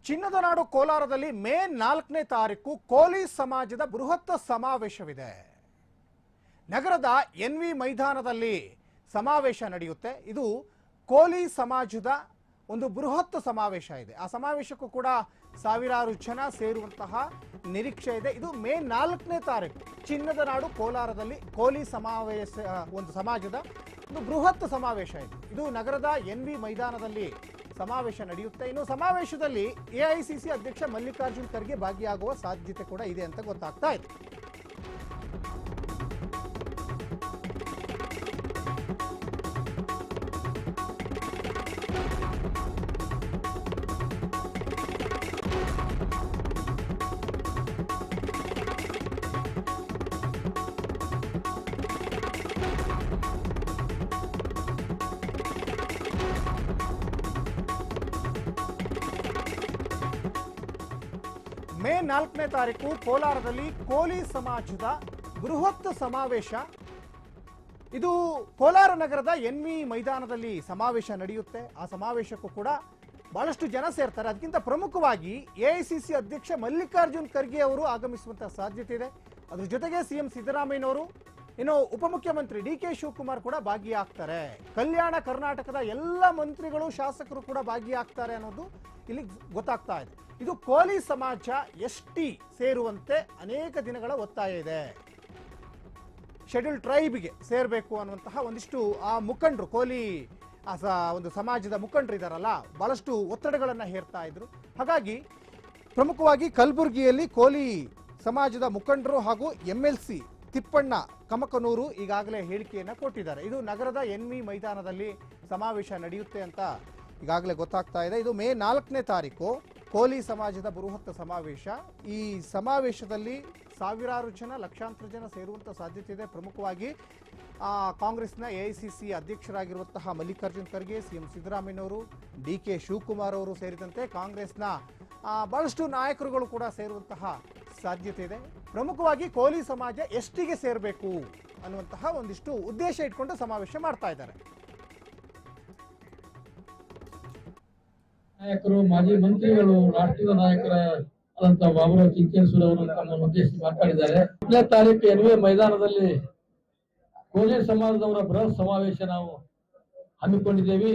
ಚಿನ್ನದ ನಾಡು ಕೋಲಾರದಲ್ಲಿ ಮೇ ನಾಲ್ಕನೇ ತಾರೀಕು ಕೋಲಿ ಸಮಾಜದ ಬೃಹತ್ ಸಮಾವೇಶವಿದೆ. ನಗರದ ಎನ್ ವಿ ಮೈದಾನದಲ್ಲಿ ಸಮಾವೇಶ ನಡೆಯುತ್ತೆ. ಇದು ಕೋಲಿ ಸಮಾಜದ ಒಂದು ಬೃಹತ್ ಸಮಾವೇಶ ಇದೆ. ಆ ಸಮಾವೇಶಕ್ಕೂ ಕೂಡ ಸಾವಿರಾರು ಜನ ಸೇರುವಂತಹ ನಿರೀಕ್ಷೆ ಇದೆ. ಇದು ಮೇ ನಾಲ್ಕನೇ ತಾರೀಕು ಚಿನ್ನದ ನಾಡು ಕೋಲಾರದಲ್ಲಿ ಕೋಲಿ ಸಮಾವೇಶ, ಒಂದು ಸಮಾಜದ ಒಂದು ಬೃಹತ್ ಸಮಾವೇಶ ಇದೆ. ಇದು ನಗರದ ಎನ್ ವಿ ಮೈದಾನದಲ್ಲಿ ಸಮಾವೇಶ ನಡೆಯುತ್ತೆ. ಇನ್ನು ಸಮಾವೇಶದಲ್ಲಿ ಎಐಸಿಸಿ ಅಧ್ಯಕ್ಷ ಮಲ್ಲಿಕಾರ್ಜುನ್ ಖರ್ಗೆ ಭಾಗಿಯಾಗುವ ಸಾಧ್ಯತೆ ಕೂಡ ಇದೆ ಅಂತ ಗೊತ್ತಾಗ್ತಾ ಇದೆ. ನಾಲ್ಕನೇ ತಾರೀಕು ಕೋಲಾರದಲ್ಲಿ ಕೋಲಿ ಸಮಾಜದ ಬೃಹತ್ ಸಮಾವೇಶ. ಇದು ಕೋಲಾರ ನಗರದ ಎನ್ ವಿ ಮೈದಾನದಲ್ಲಿ ಸಮಾವೇಶ ನಡೆಯುತ್ತೆ. ಆ ಸಮಾವೇಶಕ್ಕೂ ಕೂಡ ಬಹಳಷ್ಟು ಜನ ಸೇರ್ತಾರೆ. ಅದಕ್ಕಿಂತ ಪ್ರಮುಖವಾಗಿ ಎಐಸಿಸಿ ಅಧ್ಯಕ್ಷ ಮಲ್ಲಿಕಾರ್ಜುನ್ ಖರ್ಗೆ ಅವರು ಆಗಮಿಸುವಂತಹ ಸಾಧ್ಯತೆ ಇದೆ. ಅದ್ರ ಜೊತೆಗೆ ಸಿಎಂ ಸಿದ್ದರಾಮಯ್ಯನವರು, ಇನ್ನು ಉಪಮುಖ್ಯಮಂತ್ರಿ ಡಿ ಕೆ ಶಿವಕುಮಾರ್ ಕೂಡ ಭಾಗಿಯಾಗ್ತಾರೆ. ಕಲ್ಯಾಣ ಕರ್ನಾಟಕದ ಎಲ್ಲ ಮಂತ್ರಿಗಳು, ಶಾಸಕರು ಕೂಡ ಭಾಗಿಯಾಗ್ತಾರೆ ಅನ್ನೋದು ಇಲ್ಲಿ ಗೊತ್ತಾಗ್ತಾ ಇದೆ. ಇದು ಕೋಲಿ ಸಮಾಜ ಎಸ್ ಟಿ ಸೇರುವಂತೆ ಅನೇಕ ದಿನಗಳ ಒತ್ತಾಯ ಇದೆ. ಶೆಡ್ಯೂಲ್ ಟ್ರೈಬ್ಗೆ ಸೇರಬೇಕು ಅನ್ನುವಂತಹ ಒಂದಿಷ್ಟು ಆ ಮುಖಂಡರು, ಕೋಲಿ, ಆ ಒಂದು ಸಮಾಜದ ಮುಖಂಡರು ಇದ್ದಾರಲ್ಲ ಬಹಳಷ್ಟು ಒತ್ತಡಗಳನ್ನು ಹೇರ್ತಾ ಇದ್ರು. ಹಾಗಾಗಿ ಪ್ರಮುಖವಾಗಿ ಕಲಬುರಗಿಯಲ್ಲಿ ಕೋಲಿ ಸಮಾಜದ ಮುಖಂಡರು ಹಾಗೂ M L C Tippanna Kamakanur ಈಗಾಗಲೇ ಹೇಳಿಕೆಯನ್ನು ಕೊಟ್ಟಿದ್ದಾರೆ. ಇದು ನಗರದ ಎನ್ ವಿ ಮೈದಾನದಲ್ಲಿ ಸಮಾವೇಶ ನಡೆಯುತ್ತೆ ಅಂತ ಈಗಾಗಲೇ ಗೊತ್ತಾಗ್ತಾ ಇದೆ. ಇದು ಮೇ ನಾಲ್ಕನೇ ತಾರೀಕು. ಕೋಲಿ ಸಮಾಜದ ಬೃಹತ್ ಸಮಾವೇಶ. ಈ ಸಮಾವೇಶದಲ್ಲಿ ಸಾವಿರಾರು ಜನ, ಲಕ್ಷಾಂತರ ಜನ ಸೇರುವಂಥ ಸಾಧ್ಯತೆ ಇದೆ. ಪ್ರಮುಖವಾಗಿ ಕಾಂಗ್ರೆಸ್ನ ಎ ಐ ಸಿ ಸಿ ಅಧ್ಯಕ್ಷರಾಗಿರುವಂತಹ ಮಲ್ಲಿಕಾರ್ಜುನ್ ಖರ್ಗೆ ಸಿ ಎಂ ಸಿದ್ದರಾಮಯ್ಯನವರು ಡಿ ಕೆ ಶಿವಕುಮಾರ್ ಅವರು ಸೇರಿದಂತೆ ಕಾಂಗ್ರೆಸ್ನ ಬಹಳಷ್ಟು ನಾಯಕರುಗಳು ಕೂಡ ಸೇರುವಂತಹ ಸಾಧ್ಯತೆ ಇದೆ. ಪ್ರಮುಖವಾಗಿ ಕೋಲಿ ಸಮಾಜ ಎಷ್ಟಿಗೆ ಸೇರಬೇಕು ಅನ್ನುವಂತಹ ಒಂದಿಷ್ಟು ಉದ್ದೇಶ ಇಟ್ಕೊಂಡು ಸಮಾವೇಶ ಮಾಡ್ತಾ ಇದ್ದಾರೆ. ನಾಯಕರು, ಮಾಜಿ ಮಂತ್ರಿಗಳು, ರಾಷ್ಟ್ರೀಯ ನಾಯಕರ ಆದಂತ ಬಾಬುರಾವ್ ಚಿಂಚೇಶ್ವರ ಅವರು ತಮ್ಮನ್ನು ಉದ್ದೇಶಿಸಿ ಮಾತಾಡಿದ್ದಾರೆ. ಹತ್ತನೇ ತಾರೀಕು ಎನ್ವಿ ಮೈದಾನದಲ್ಲಿ ಕೋಲಿ ಸಮಾಜದವರ ಬೃಹತ್ ಸಮಾವೇಶ ನಾವು ಹಮ್ಮಿಕೊಂಡಿದ್ದೇವೆ.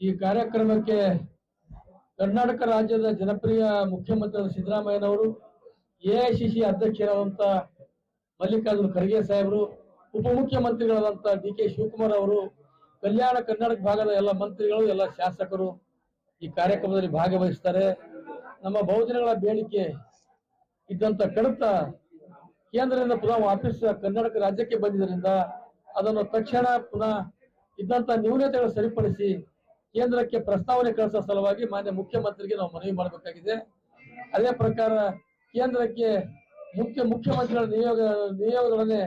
ಈ ಕಾರ್ಯಕ್ರಮಕ್ಕೆ ಕರ್ನಾಟಕ ರಾಜ್ಯದ ಜನಪ್ರಿಯ ಮುಖ್ಯಮಂತ್ರಿ ಸಿದ್ದರಾಮಯ್ಯನವರು, ಎಐಸಿಸಿ ಅಧ್ಯಕ್ಷರಾದಂತ ಮಲ್ಲಿಕಾರ್ಜುನ ಖರ್ಗೆ ಸಾಹೇಬರು, ಉಪಮುಖ್ಯಮಂತ್ರಿಗಳಾದಂತ ಡಿ ಕೆ ಶಿವಕುಮಾರ್ ಅವರು, ಕಲ್ಯಾಣ ಕರ್ನಾಟಕ ಭಾಗದ ಎಲ್ಲ ಮಂತ್ರಿಗಳು, ಎಲ್ಲ ಶಾಸಕರು ಈ ಕಾರ್ಯಕ್ರಮದಲ್ಲಿ ಭಾಗವಹಿಸ್ತಾರೆ. ನಮ್ಮ ಬಹುಜನಗಳ ಬೇಡಿಕೆ ಇದ್ದಂತ ಕಡತ ಕೇಂದ್ರದಿಂದ ಪುನಃ ವಾಪಸ್ ಕರ್ನಾಟಕ ರಾಜ್ಯಕ್ಕೆ ಬಂದಿದ್ದರಿಂದ ಅದನ್ನು ತಕ್ಷಣ ಪುನಃ ಇದ್ದಂತ ನ್ಯೂನತೆಗಳು ಸರಿಪಡಿಸಿ ಕೇಂದ್ರಕ್ಕೆ ಪ್ರಸ್ತಾವನೆ ಕಳಿಸೋ ಸಲುವಾಗಿ ಮಾನ್ಯ ಮುಖ್ಯಮಂತ್ರಿಗೆ ನಾವು ಮನವಿ ಮಾಡಬೇಕಾಗಿದೆ. ಅದೇ ಪ್ರಕಾರ ಕೇಂದ್ರಕ್ಕೆ ಮುಖ್ಯ ಮುಖ್ಯಮಂತ್ರಿಗಳ ನಿಯೋಗ, ನಿಯೋಗಗಳನ್ನೇ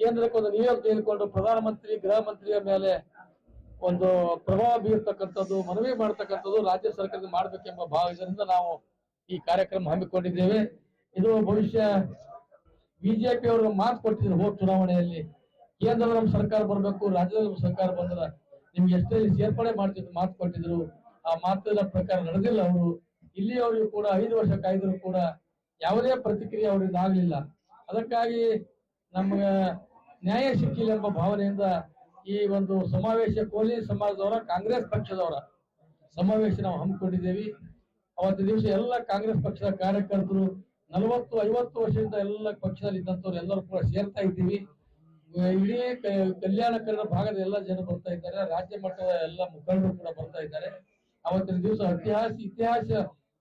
ಕೇಂದ್ರಕ್ಕೆ ಒಂದು ನಿಯೋಗ ತೆಗೆದುಕೊಂಡು ಪ್ರಧಾನಮಂತ್ರಿ, ಗೃಹ ಮಂತ್ರಿಯ ಮೇಲೆ ಒಂದು ಪ್ರಭಾವ ಬೀರ್ತಕ್ಕಂಥದ್ದು, ಮನವಿ ಮಾಡ್ತಕ್ಕಂಥದ್ದು ರಾಜ್ಯ ಸರ್ಕಾರ ಮಾಡ್ಬೇಕೆಂಬ ಇದರಿಂದ ನಾವು ಈ ಕಾರ್ಯಕ್ರಮ ಹಮ್ಮಿಕೊಂಡಿದ್ದೇವೆ. ಇದು ಭವಿಷ್ಯ ಬಿಜೆಪಿ ಅವರು ಮಾತು ಕೊಟ್ಟಿದ್ರು ಹೋದ ಚುನಾವಣೆಯಲ್ಲಿ. ಕೇಂದ್ರದ ನಮ್ಮ ಸರ್ಕಾರ ಬರಬೇಕು ರಾಜ್ಯದ ನಮ್ಮ ಸರ್ಕಾರ ಬಂದ್ರ ನಿಮ್ಗೆ ಎಷ್ಟೇ ಸೇರ್ಪಡೆ ಮಾಡ್ತಿದ್ರು, ಮಾತು ಕೊಟ್ಟಿದ್ರು. ಆ ಮಾತಿನ ಪ್ರಕಾರ ನಡೆದಿಲ್ಲ ಅವರು. ಇಲ್ಲಿಯವರೆಗೂ ಕೂಡ ಐದು ವರ್ಷ ಕಾಯ್ದರೂ ಕೂಡ ಯಾವುದೇ ಪ್ರತಿಕ್ರಿಯೆ ಅವರಿಂದ ಆಗ್ಲಿಲ್ಲ. ಅದಕ್ಕಾಗಿ ನಮ್ಗೆ ನ್ಯಾಯ ಸಿಕ್ಕಿಲ್ಲ ಎಂಬ ಭಾವನೆಯಿಂದ ಈ ಒಂದು ಸಮಾವೇಶ ಕೋಲಿ ಸಮಾಜದವರ, ಕಾಂಗ್ರೆಸ್ ಪಕ್ಷದವರ ಸಮಾವೇಶ ನಾವು ಹಮ್ಮಿಕೊಂಡಿದ್ದೇವೆ. ಅವತ್ತು ದಿವಸ ಎಲ್ಲ ಕಾಂಗ್ರೆಸ್ ಪಕ್ಷದ ಕಾರ್ಯಕರ್ತರು, ನಲವತ್ತು, ಐವತ್ತು ವರ್ಷದಿಂದ ಎಲ್ಲ ಪಕ್ಷದಲ್ಲಿ ಇದ್ದಂಥವ್ರು ಎಲ್ಲರೂ ಕೂಡ ಸೇರ್ತಾ ಇದ್ದೀವಿ. ಇಡೀ ಕಲ್ಯಾಣ ಕನ್ನಡ ಭಾಗದ ಎಲ್ಲ ಜನ ಬರ್ತಾ ಇದ್ದಾರೆ. ರಾಜ್ಯ ಮಟ್ಟದ ಎಲ್ಲ ಮುಖಂಡರು ಕೂಡ ಬರ್ತಾ ಇದ್ದಾರೆ. ಅವತ್ತಿನ ದಿವಸ ಇತಿಹಾಸ ಇತಿಹಾಸ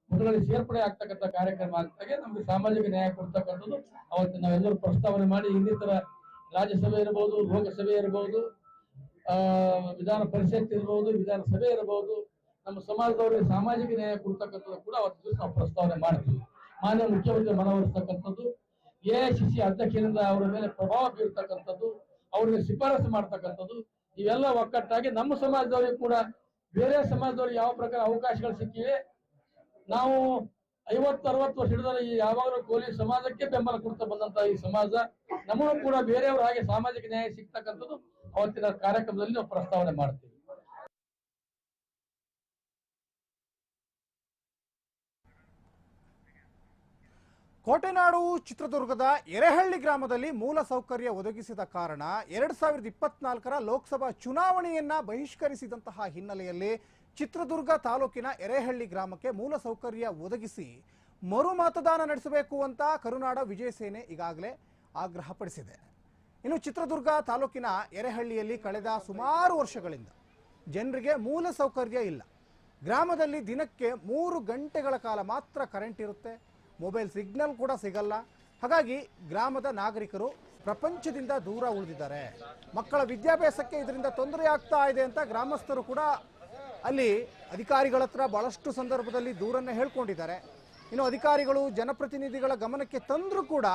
ಮುಖಗಳಲ್ಲಿ ಸೇರ್ಪಡೆ ಆಗ್ತಕ್ಕಂಥ ಕಾರ್ಯಕ್ರಮ ಆಗ್ತಾಗೆ ನಮ್ಗೆ ಸಾಮಾಜಿಕ ನ್ಯಾಯ ಕೊಡ್ತಕ್ಕಂಥದ್ದು. ಅವತ್ತು ನಾವೆಲ್ಲರೂ ಪ್ರಸ್ತಾವನೆ ಮಾಡಿ, ಇನ್ನಿತರ ರಾಜ್ಯಸಭೆ ಇರಬಹುದು ಲೋಕಸಭೆ ಇರಬಹುದು ವಿಧಾನ ಪರಿಷತ್ ಇರಬಹುದು ವಿಧಾನಸಭೆ ಇರಬಹುದು ನಮ್ಮ ಸಮಾಜದವರಿಗೆ ಸಾಮಾಜಿಕ ನ್ಯಾಯ ಕೊಡ್ತಕ್ಕಂಥದ್ದು ಕೂಡ ಅವತ್ತು ದಿವಸ ನಾವು ಪ್ರಸ್ತಾವನೆ ಮಾಡ್ತೀವಿ ಮಾನ್ಯ ಮುಖ್ಯಮಂತ್ರಿ ಮನವೊಲಿಸ್ತಕ್ಕಂಥದ್ದು ಸಿ ಅಧ್ಯಕ್ಷರಿಂದ ಅವರ ಮೇಲೆ ಪ್ರಭಾವ ಬೀರ್ತಕ್ಕಂಥದ್ದು, ಅವರಿಗೆ ಶಿಫಾರಸು ಮಾಡ್ತಕ್ಕಂಥದ್ದು, ಇವೆಲ್ಲ ಒಕ್ಕಟ್ಟಾಗಿ ನಮ್ಮ ಸಮಾಜದವರಿಗೆ ಕೂಡ, ಬೇರೆ ಸಮಾಜದವರಿಗೆ ಯಾವ ಪ್ರಕಾರ ಅವಕಾಶಗಳು ಸಿಕ್ಕಿವೆ, ನಾವು ಐವತ್ತು, ಅರವತ್ತು ಈ ಯಾವಾಗಲೂ ಕೋಲಿ ಸಮಾಜಕ್ಕೆ ಬೆಂಬಲ ಕೊಡ್ತಾ ಬಂದಂತ ಈ ಸಮಾಜ, ನಮಗೂ ಕೂಡ ಬೇರೆಯವ್ರ ಹಾಗೆ ಸಾಮಾಜಿಕ ನ್ಯಾಯ ಸಿಗ್ತಕ್ಕಂಥದ್ದು ಅವತ್ತಿನ ಕಾರ್ಯಕ್ರಮದಲ್ಲಿ ನಾವು ಪ್ರಸ್ತಾವನೆ ಮಾಡ್ತೀವಿ. ಕೋಟೆನಾಡು ಚಿತ್ರದುರ್ಗದ ಎರೆಹಳ್ಳಿ ಗ್ರಾಮದಲ್ಲಿ ಮೂಲ ಸೌಕರ್ಯ ಒದಗಿಸಿದ ಕಾರಣ ಎರಡ್ ಸಾವಿರದ ಇಪ್ಪತ್ನಾಲ್ಕರ ಲೋಕಸಭಾ ಚುನಾವಣೆಯನ್ನ ಬಹಿಷ್ಕರಿಸಿದಂತಹ ಹಿನ್ನೆಲೆಯಲ್ಲಿ ಚಿತ್ರದುರ್ಗ ತಾಲೂಕಿನ ಎರೆಹಳ್ಳಿ ಗ್ರಾಮಕ್ಕೆ ಮೂಲ ಸೌಕರ್ಯ ಒದಗಿಸಿ ಮರು ಮತದಾನ ನಡೆಸಬೇಕು ಅಂತ ಕರುನಾಡ ವಿಜಯ ಸೇನೆ ಈಗಾಗಲೇ ಆಗ್ರಹಪಡಿಸಿದೆ ಇನ್ನು ಚಿತ್ರದುರ್ಗ ತಾಲೂಕಿನ ಎರೆಹಳ್ಳಿಯಲ್ಲಿ ಕಳೆದ ಸುಮಾರು ವರ್ಷಗಳಿಂದ ಜನರಿಗೆ ಮೂಲ ಸೌಕರ್ಯ ಇಲ್ಲ. ಗ್ರಾಮದಲ್ಲಿ ದಿನಕ್ಕೆ ಮೂರು ಗಂಟೆಗಳ ಕಾಲ ಮಾತ್ರ ಕರೆಂಟ್ ಇರುತ್ತೆ. ಮೊಬೈಲ್ ಸಿಗ್ನಲ್ ಕೂಡ ಸಿಗಲ್ಲ. ಹಾಗಾಗಿ ಗ್ರಾಮದ ನಾಗರಿಕರು ಪ್ರಪಂಚದಿಂದ ದೂರ ಉಳಿದಿದ್ದಾರೆ. ಮಕ್ಕಳ ವಿದ್ಯಾಭ್ಯಾಸಕ್ಕೆ ಇದರಿಂದ ತೊಂದರೆ ಆಗ್ತಾ ಇದೆ ಅಂತ ಗ್ರಾಮಸ್ಥರು ಕೂಡ ಅಲ್ಲಿ ಅಧಿಕಾರಿಗಳ ಹತ್ರ ಬಹಳಷ್ಟು ಸಂದರ್ಭದಲ್ಲಿ ದೂರನ್ನ ಹೇಳ್ಕೊಂಡಿದ್ದಾರೆ. ಇನ್ನು ಅಧಿಕಾರಿಗಳು, ಜನಪ್ರತಿನಿಧಿಗಳ ಗಮನಕ್ಕೆ ತಂದರೂ ಕೂಡ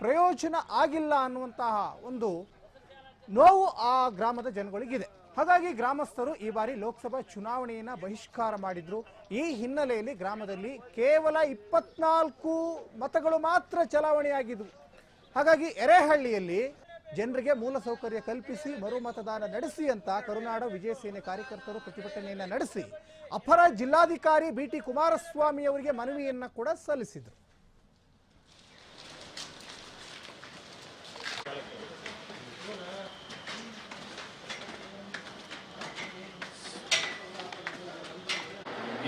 ಪ್ರಯೋಜನ ಆಗಿಲ್ಲ ಅನ್ನುವಂತಹ ಒಂದು ನೋವು ಆ ಗ್ರಾಮದ ಜನಗಳಿಗಿದೆ. ಹಾಗಾಗಿ ಗ್ರಾಮಸ್ಥರು ಈ ಬಾರಿ ಲೋಕಸಭಾ ಚುನಾವಣೆಯನ್ನು ಬಹಿಷ್ಕಾರ ಮಾಡಿದ್ರು. ಈ ಹಿನ್ನೆಲೆಯಲ್ಲಿ ಗ್ರಾಮದಲ್ಲಿ ಕೇವಲ ಇಪ್ಪತ್ನಾಲ್ಕು ಮತಗಳು ಮಾತ್ರ ಚಲಾವಣೆಯಾಗಿದ್ವು. ಹಾಗಾಗಿ ಎರೆಹಳ್ಳಿಯಲ್ಲಿ ಜನರಿಗೆ ಮೂಲ ಸೌಕರ್ಯ ಕಲ್ಪಿಸಿ ಮರು ಮತದಾನ ನಡೆಸಿ ಅಂತ ಕರುನಾಡ ವಿಜಯ ಸೇನೆ ಕಾರ್ಯಕರ್ತರು ಪ್ರತಿಭಟನೆಯನ್ನ ನಡೆಸಿ, ಅಪರ ಜಿಲ್ಲಾಧಿಕಾರಿ ಬಿ ಟಿ ಕುಮಾರಸ್ವಾಮಿ ಅವರಿಗೆ ಮನವಿಯನ್ನ ಕೂಡ ಸಲ್ಲಿಸಿದರು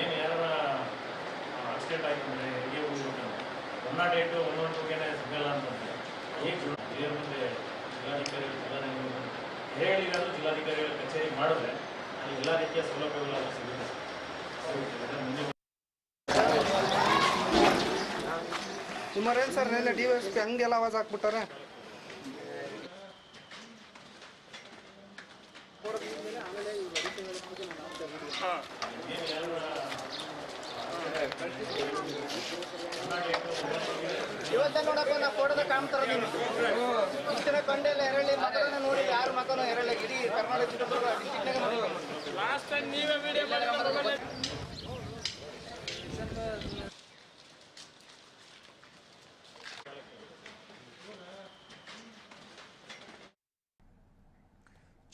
ಏನು ಯಾರ ಆಕ್ಸಿಡೆಂಟ್ ಆಗಿದ್ರೆ ಹೇಗೆ ಹೋಗ್ಬೇಕಂದ್ರೆ one not eight one one ಟೂಗೆನೆ ಸಿಗಲ್ಲ ಅಂತಂದ್ರೆ ಹೇಗೆ ಇದ್ರ ಮುಂದೆ ಜಿಲ್ಲಾಧಿಕಾರಿಗಳು ಜಿಲ್ಲಾಧಿಕಾರಿಗಳು ಹೇಳಿರೋದು ಜಿಲ್ಲಾಧಿಕಾರಿಗಳ ಕಚೇರಿ ಮಾಡಿದ್ರೆ ಅಲ್ಲಿ ಎಲ್ಲ ರೀತಿಯ ಸೌಲಭ್ಯಗಳೆಲ್ಲ ಸಿಗುತ್ತೆ. ಸುಮಾರೇನು ಸರ್ ನಿನ್ನೆ ಡಿ ಎಸ್ ಪಿ ಹಂಗೆಲ್ಲ ಆವಾಜ್ ಹಾಕ್ಬಿಟ್ಟಾರೆ? ಇವತ್ತೇ ನೋಡಪ್ಪ ನಾ ಫೋಟೋದ ಕಾಣ್ತಾರ ನೀನು ಇಷ್ಟಿನ ಕಂಡೆಲ್ಲ ಎರಳ್ಳಿ ಮಕ್ಕಳನ್ನ ನೋಡಿ ಯಾರು ಮಕ್ಕಳು ಎರಳೆ ಇಡೀ ಕರ್ನಾಟಕ ಚಿತ್ರದುರ್ಗ ಡಿಸ್ಟಿಕ್ನಾಗ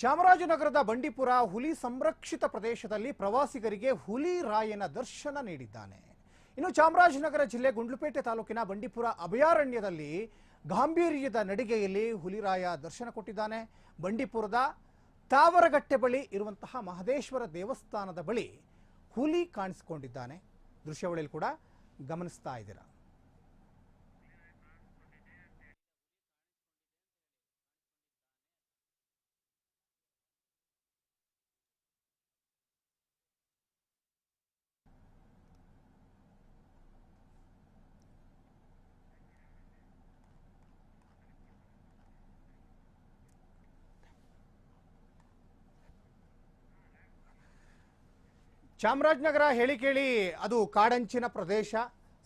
ಚಾಮರಾಜನಗರದ ಬಂಡೀಪುರ ಹುಲಿ ಸಂರಕ್ಷಿತ ಪ್ರದೇಶದಲ್ಲಿ ಪ್ರವಾಸಿಗರಿಗೆ ಹುಲಿ ರಾಯನ ದರ್ಶನ ನೀಡಿದ್ದಾನೆ. ಇನ್ನು ಚಾಮರಾಜನಗರ ಜಿಲ್ಲೆ ಗುಂಡ್ಲುಪೇಟೆ ತಾಲೂಕಿನ ಬಂಡೀಪುರ ಅಭಯಾರಣ್ಯದಲ್ಲಿ ಗಾಂಭೀರ್ಯದ ನಡಿಗೆಯಲ್ಲಿ ಹುಲಿರಾಯ ದರ್ಶನ ಕೊಟ್ಟಿದ್ದಾನೆ. ಬಂಡೀಪುರದ ತಾವರಗಟ್ಟೆ ಬಳಿ ಇರುವಂತಹ ಮಹದೇಶ್ವರ ದೇವಸ್ಥಾನದ ಬಳಿ ಹುಲಿ ಕಾಣಿಸಿಕೊಂಡಿದ್ದಾನೆ. ದೃಶ್ಯಾವಳಿಯಲ್ಲಿ ಕೂಡ ಗಮನಿಸ್ತಾ ಇದ್ದೀರಾ? ಚಾಮರಾಜನಗರ ಹೇಳಿ ಕೇಳಿ ಅದು ಕಾಡಂಚಿನ ಪ್ರದೇಶ.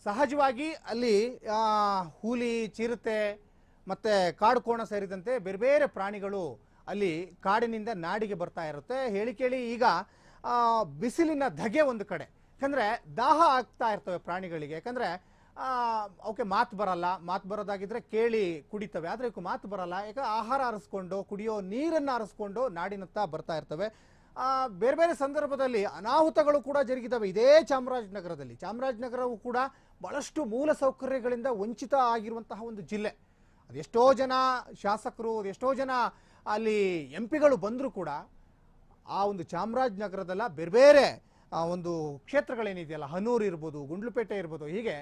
ಸಹಜವಾಗಿ ಅಲ್ಲಿ ಹುಲಿ, ಚಿರತೆ ಮತ್ತೆ ಕಾಡು ಕೋಣ ಸೇರಿದಂತೆ ಬೇರೆ ಬೇರೆ ಪ್ರಾಣಿಗಳು ಅಲ್ಲಿ ಕಾಡಿನಿಂದ ನಾಡಿಗೆ ಬರ್ತಾ ಇರುತ್ತೆ. ಹೇಳಿ ಕೇಳಿ ಈಗ ಬಿಸಿಲಿನ ಧಗೆ ಒಂದು ಕಡೆ. ಯಾಕಂದ್ರೆ ದಾಹ ಆಗ್ತಾ ಇರ್ತವೆ ಪ್ರಾಣಿಗಳಿಗೆ. ಯಾಕಂದ್ರೆ ಅವಕ್ಕೆ ಮಾತು ಬರಲ್ಲ. ಮಾತು ಬರೋದಾಗಿದ್ರೆ ಕೇಳಿ ಕುಡಿತವೆ. ಆದ್ರೆ ಇವಕ್ಕೆ ಮಾತು ಬರಲ್ಲ. ಯಾಕೆ ಆಹಾರ ಅರಸ್ಕೊಂಡು ಕುಡಿಯೋ ನೀರನ್ನು ಅರಸ್ಕೊಂಡು ನಾಡಿನತ್ತ ಬರ್ತಾ ಇರ್ತವೆ. ಬೇರೆ ಬೇರೆ ಸಂದರ್ಭದಲ್ಲಿ ಅನಾಹುತಗಳು ಕೂಡ ಜರುಗಿದವೆ. ಇದೇ ಚಾಮರಾಜನಗರದಲ್ಲಿ. ಚಾಮರಾಜನಗರವು ಕೂಡ ಬಹಳಷ್ಟು ಮೂಲ ಸೌಕರ್ಯಗಳಿಂದ ವಂಚಿತ ಆಗಿರುವಂತಹ ಒಂದು ಜಿಲ್ಲೆ. ಅದೆಷ್ಟೋ ಜನ ಶಾಸಕರು ಅದೆಷ್ಟೋ ಜನ ಅಲ್ಲಿ ಎಂ ಪಿಗಳು ಬಂದರೂ ಕೂಡ ಆ ಒಂದು ಚಾಮರಾಜನಗರದಲ್ಲ ಬೇರೆ ಬೇರೆ ಒಂದು ಕ್ಷೇತ್ರಗಳೇನಿದೆಯಲ್ಲ, ಹನೂರು ಇರ್ಬೋದು, ಗುಂಡ್ಲುಪೇಟೆ ಇರ್ಬೋದು, ಹೀಗೆ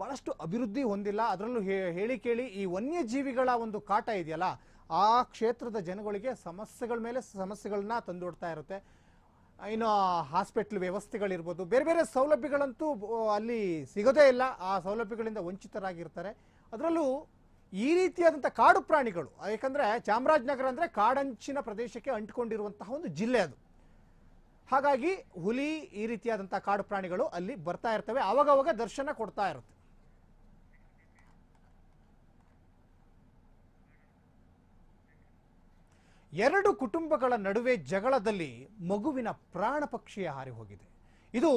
ಬಹಳಷ್ಟು ಅಭಿವೃದ್ಧಿ ಹೊಂದಿಲ್ಲ. ಅದರಲ್ಲೂ ಹೇಳಿ ಕೇಳಿ ಈ ವನ್ಯಜೀವಿಗಳ ಒಂದು ಕಾಟ ಇದೆಯಲ್ಲ ಆ ಕ್ಷೇತ್ರದ ಜನಗಳಿಗೆ ಸಮಸ್ಯೆಗಳ ಮೇಲೆ ಸಮಸ್ಯೆಗಳನ್ನ ತಂದೊಡ್ತಾ ಇರುತ್ತೆ. ಇನ್ನು ಹಾಸ್ಪಿಟ್ಲ್ ವ್ಯವಸ್ಥೆಗಳಿರ್ಬೋದು, ಬೇರೆ ಬೇರೆ ಸೌಲಭ್ಯಗಳಂತೂ ಅಲ್ಲಿ ಸಿಗೋದೇ ಇಲ್ಲ. ಆ ಸೌಲಭ್ಯಗಳಿಂದ ವಂಚಿತರಾಗಿರ್ತಾರೆ. ಅದರಲ್ಲೂ ಈ ರೀತಿಯಾದಂಥ ಕಾಡು ಪ್ರಾಣಿಗಳು, ಯಾಕಂದರೆ ಚಾಮರಾಜನಗರ ಅಂದರೆ ಕಾಡಂಚಿನ ಪ್ರದೇಶಕ್ಕೆ ಅಂಟಿಕೊಂಡಿರುವಂತಹ ಒಂದು ಜಿಲ್ಲೆ ಅದು. ಹಾಗಾಗಿ ಹುಲಿ ಈ ರೀತಿಯಾದಂಥ ಕಾಡು ಪ್ರಾಣಿಗಳು ಅಲ್ಲಿ ಬರ್ತಾ ಇರ್ತವೆ. ಆವಾಗವಾಗ ದರ್ಶನ ಕೊಡ್ತಾ ಇರುತ್ತೆ. ಎರಡು ಕುಟುಂಬಗಳ ನಡುವೆ ಜಗಳದಲ್ಲಿ ಮಗುವಿನ ಪ್ರಾಣ ಪಕ್ಷಿಯ ಹಾರಿ ಹೋಗಿದೆ. ಇದು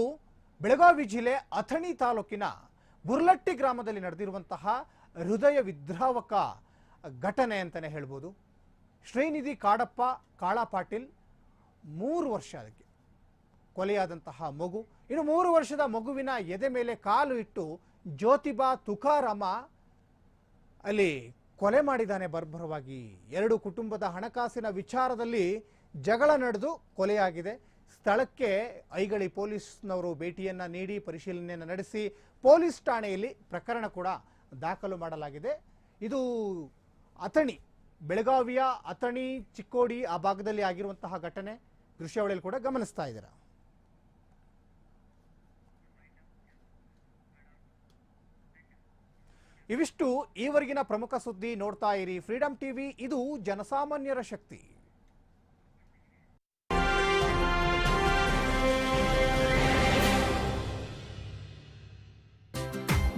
ಬೆಳಗಾವಿ ಜಿಲ್ಲೆ ಅಥಣಿ ತಾಲೂಕಿನ ಬುರ್ಲಟ್ಟಿ ಗ್ರಾಮದಲ್ಲಿ ನಡೆದಿರುವಂತಹ ಹೃದಯ ವಿದ್ರಾವಕ ಘಟನೆ ಅಂತಲೇ ಹೇಳ್ಬೋದು. ಶ್ರೀನಿಧಿ ಕಾಡಪ್ಪ, ಕಾಳ ಪಾಟೀಲ್, ಮೂರು ವರ್ಷ ಅದಕ್ಕೆ. ಕೊಲೆಯಾದಂತಹ ಮಗು. ಇನ್ನು ಮೂರು ವರ್ಷದ ಮಗುವಿನ ಎದೆ ಮೇಲೆ ಕಾಲು ಇಟ್ಟು ಜ್ಯೋತಿಬಾ ತುಕಾರಾಮ ಅಲ್ಲಿ ಕೊಲೆ ಮಾಡಿದ್ದಾನೆ ಬರ್ಬರವಾಗಿ. ಎರಡು ಕುಟುಂಬದ ಹಣಕಾಸಿನ ವಿಚಾರದಲ್ಲಿ ಜಗಳ ನಡೆದು ಕೊಲೆಯಾಗಿದೆ. ಸ್ಥಳಕ್ಕೆ ಐಗಳಿ ಪೊಲೀಸ್ನವರು ಭೇಟಿಯನ್ನ ನೀಡಿ ಪರಿಶೀಲನೆಯನ್ನು ನಡೆಸಿ ಪೊಲೀಸ್ ಠಾಣೆಯಲ್ಲಿ ಪ್ರಕರಣ ಕೂಡ ದಾಖಲು ಮಾಡಲಾಗಿದೆ. ಇದು ಅಥಣಿ, ಬೆಳಗಾವಿಯ ಅಥಣಿ ಚಿಕ್ಕೋಡಿ ಆ ಭಾಗದಲ್ಲಿ ಆಗಿರುವಂತಹ ಘಟನೆ. ದೃಶ್ಯಾವಳಿಯಲ್ಲಿ ಕೂಡ ಗಮನಿಸ್ತಾ ಇದ್ದೀರಾ? ಇವಿಷ್ಟು ಈವರೆಗಿನ ಪ್ರಮುಖ ಸುದ್ದಿ ನೋಡ್ತಾ ಇರಿ. ಫ್ರೀಡಂ ಟಿವಿ, ಇದು ಜನಸಾಮಾನ್ಯರ ಶಕ್ತಿ.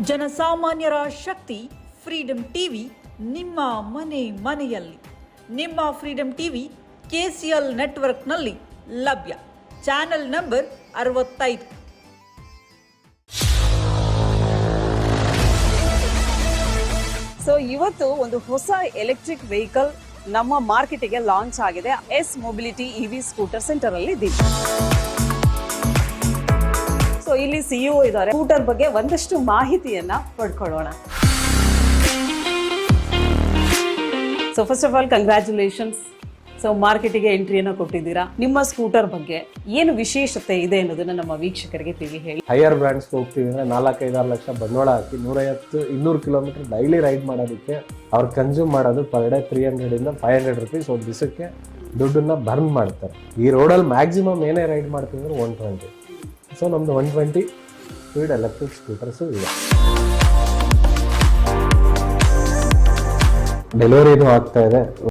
ಜನಸಾಮಾನ್ಯರ ಶಕ್ತಿ, ಫ್ರೀಡಂ ಟಿವಿ, ನಿಮ್ಮ ಮನೆ ಮನೆಯಲ್ಲಿ. ನಿಮ್ಮ ಫ್ರೀಡಂ ಟಿವಿ, ಕೆಸಿಎಲ್ ನೆಟ್ವರ್ಕ್ನಲ್ಲಿ ಲಭ್ಯ. ಚಾನೆಲ್ ನಂಬರ್ ಅರವತ್ತೈದು. ಸೊ ಇವತ್ತು ಒಂದು ಹೊಸ ಎಲೆಕ್ಟ್ರಿಕ್ ವೆಹಿಕಲ್ ನಮ್ಮ ಮಾರ್ಕೆಟಿಗೆ ಲಾಂಚ್ ಆಗಿದೆ. S mobility EV scooter center ಅಲ್ಲಿ ಇದ್ದೀವಿ ಸೊ ಇಲ್ಲಿ ಸಿಇಒ ಇದ್ದಾರೆ. ಸ್ಕೂಟರ್ ಬಗ್ಗೆ ಒಂದಷ್ಟು ಮಾಹಿತಿಯನ್ನ ಪಡ್ಕೊಳ್ಳೋಣ. So first of all congratulations so ಮಾರ್ಕೆಟಿಗೆ ಎಂಟ್ರಿಯನ್ನು ಕೊಟ್ಟಿದ್ದೀರಾ? ನಿಮ್ಮ ಸ್ಕೂಟರ್ ಬಗ್ಗೆ ಏನು ವಿಶೇಷತೆ ಇದೆ ಅನ್ನೋದನ್ನ ನಮ್ಮ ವೀಕ್ಷಕರಿಗೆ ತಿಳಿ ಹೇಳಿ. ಹೈಯರ್ ಬ್ರ್ಯಾಂಡ್ಸ್ ಹೋಗ್ತೀವಿ ಅಂದ್ರೆ ನಾಲ್ಕೈದಾರು ಲಕ್ಷ ಬಂಡವಾಳ ಹಾಕಿ ನೂರೈವತ್ತು, ಇನ್ನೂರು ಕಿಲೋಮೀಟರ್ ಡೈಲಿ ರೈಡ್ ಮಾಡೋದಕ್ಕೆ ಅವ್ರು ಕನ್ಸ್ಯೂಮ್ ಮಾಡೋದು ಪರ್ ಡೇ ತ್ರೀ ಹಂಡ್ರೆಡಿಂದ ಫೈವ್ ಹಂಡ್ರೆಡ್ ರುಪೀಸ್ ಒಂದು ದಿವಸಕ್ಕೆ ದುಡ್ಡನ್ನ ಬರ್ನ್ ಮಾಡ್ತಾರೆ. ಈ ರೋಡಲ್ಲಿ ಮ್ಯಾಕ್ಸಿಮಮ್ ಏನೇ ರೈಡ್ ಮಾಡ್ತೀವಿ ಅಂದ್ರೆ ಒನ್ ಟ್ವೆಂಟಿ ಸೊ ನಮ್ದು one twenty speed electric scooters ಇದೆ. ಡೆಲಿವರಿನೂ ಆಗ್ತಾ ಇದೆ.